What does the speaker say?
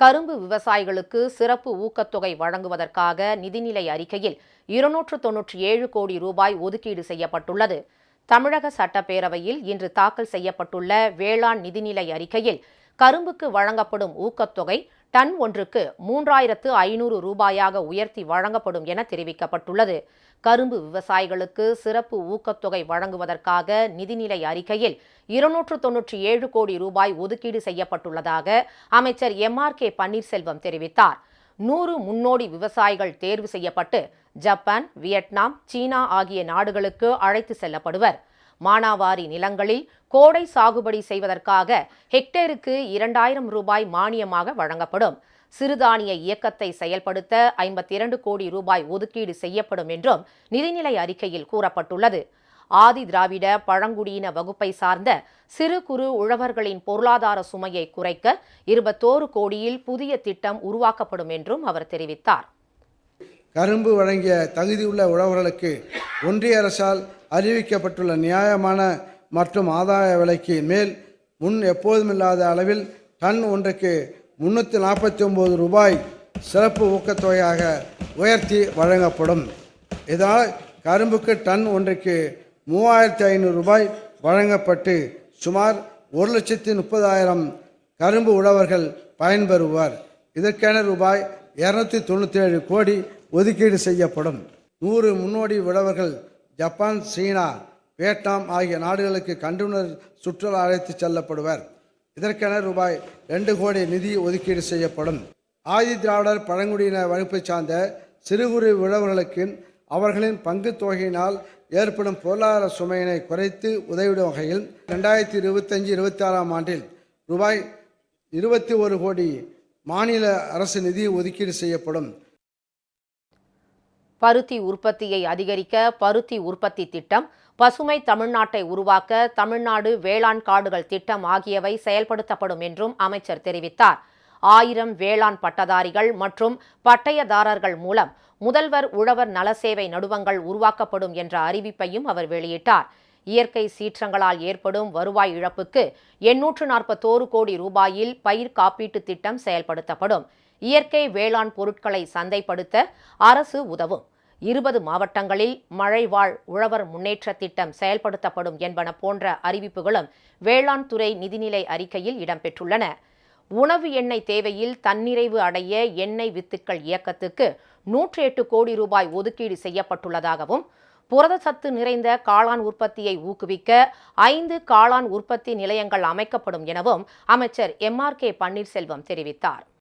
கரும்பு விவசாயிகளுக்கு சிறப்பு ஊக்கத்தொகை வழங்குவதற்காக நிதிநிலை அறிக்கையில் இருநூற்று தொன்னூற்றி ஏழு கோடி ரூபாய் ஒதுக்கீடு செய்யப்பட்டுள்ளது. தமிழக சட்டப்பேரவையில் இன்று தாக்கல் செய்யப்பட்டுள்ள வேளாண் நிதிநிலை அறிக்கையில் கரும்புக்கு வழங்கப்படும் ஊக்கத்தொகை டன் ஒன்றுக்கு மூன்றாயிரத்து ஐநூறு ரூபாயாக உயர்த்தி வழங்கப்படும் என தெரிவிக்கப்பட்டுள்ளது. கரும்பு விவசாயிகளுக்கு சிறப்பு ஊக்கத்தொகை வழங்குவதற்காக நிதிநிலை அறிக்கையில் இருநூற்று தொன்னூற்றி ஏழு கோடி ரூபாய் ஒதுக்கீடு செய்யப்பட்டுள்ளதாக அமைச்சர் எம் ஆர் கே பன்னீர்செல்வம் தெரிவித்தார். நூறு முன்னோடி விவசாயிகள் தேர்வு செய்யப்பட்டு ஜப்பான் வியட்நாம் சீனா ஆகிய நாடுகளுக்கு அழைத்து செல்லப்படுவர். மானாவாரி நிலங்களில் கோடை சாகுபடி செய்வதற்காக ஹெக்டேருக்கு இரண்டாயிரம் ரூபாய் மானியமாக வழங்கப்படும். சிறுதானிய இயக்கத்தை செயல்படுத்த ஐம்பத்தி இரண்டு கோடி ரூபாய் ஒதுக்கீடு செய்யப்படும் என்றும் நிதிநிலை அறிக்கையில் கூறப்பட்டுள்ளது. ஆதி திராவிட பழங்குடியின வகுப்பை சார்ந்த சிறு குறு உழவர்களின் பொருளாதார சுமையை குறைக்க இருபத்தோரு கோடியில் புதிய திட்டம் உருவாக்கப்படும் என்றும் அவர் தெரிவித்தார். கரும்பு வழங்கிய தகுதியுள்ள உழவர்களுக்கு ஒன்றிய அரசால் அறிவிக்கப்பட்டுள்ள நியாயமான மற்றும் ஆதாய விலைக்கு மேல் முன் எப்போதுமில்லாத அளவில் டன் ஒன்றுக்கு முன்னூற்றி நாற்பத்தி ஒம்பது ரூபாய் சிறப்பு ஊக்கத்தொகையாக உயர்த்தி வழங்கப்படும். இதனால் கரும்புக்கு டன் ஒன்றுக்கு மூவாயிரத்தி ஐநூறு ரூபாய் வழங்கப்பட்டு சுமார் ஒரு லட்சத்தி முப்பதாயிரம் கரும்பு உழவர்கள் பயன்பெறுவார். இதற்கென ரூபாய் இரநூத்தி தொண்ணூற்றி ஏழு கோடி ஒதுக்கீடு செய்யப்படும். நூறு முன்னோடி உழவர்கள் ஜப்பான் சீனா வியட்நாம் ஆகிய நாடுகளுக்கு கண்டுணர் சுற்றுலா அழைத்து செல்லப்படுவர். இதற்கென ரூபாய் ரெண்டு கோடி நிதி ஒதுக்கீடு செய்யப்படும். ஆதி திராவிடர் பழங்குடியினர் வகுப்பை சார்ந்த சிறு குறு உழவர்களுக்கு அவர்களின் பங்குத் தொகையினால் ஏற்படும் பொருளாதார சுமையினை குறைத்து உதவிடும் வகையில் ரெண்டாயிரத்தி இருபத்தஞ்சி இருபத்தி ஆறாம் ஆண்டில் ரூபாய் இருபத்தி ஒரு கோடி மாநில அரசு நிதி ஒதுக்கீடு செய்யப்படும். பருத்தி உற்பத்தியை அதிகரிக்க பருத்தி உற்பத்தி திட்டம் பசுமை தமிழ்நாட்டை உருவாக்க தமிழ்நாடு வேளாண் காடுகள் திட்டம் ஆகியவை செயல்படுத்தப்படும் என்றும் அமைச்சர் தெரிவித்தார். ஆயிரம் வேளாண் பட்டதாரிகள் மற்றும் பட்டயதாரர்கள் மூலம் முதல்வர் உழவர் நலசேவை நடுவங்கள் உருவாக்கப்படும் என்ற அறிவிப்பையும் அவர் வெளியிட்டார். இயற்கை சீற்றங்களால் ஏற்படும் வருவாய் இழப்புக்கு எண்ணூற்று நாற்பத்தோரு கோடி ரூபாயில் பயிர் காப்பீட்டு திட்டம் செயல்படுத்தப்படும். இயற்கை வேளாண் பொருட்களை சந்தைப்படுத்த அரசு உதவும். இருபது மாவட்டங்களில் மழைவாழ் உழவர் முன்னேற்ற திட்டம் செயல்படுத்தப்படும் என்பன போன்ற அறிவிப்புகளும் வேளாண் துறை நிதிநிலை அறிக்கையில் இடம்பெற்றுள்ளன. உணவு எண்ணெய் தேவையில் தன்னிறைவு அடைய எண்ணெய் வித்துக்கள் இயக்கத்துக்கு நூற்றி எட்டு கோடி ரூபாய் ஒதுக்கீடு செய்யப்பட்டுள்ளதாகவும் புரதச்சத்து நிறைந்த காளான் உற்பத்தியை ஊக்குவிக்க ஐந்து காளான் உற்பத்தி நிலையங்கள் அமைக்கப்படும் எனவும் அமைச்சர் எம் ஆர் கே பன்னீர்செல்வம் தெரிவித்தார்.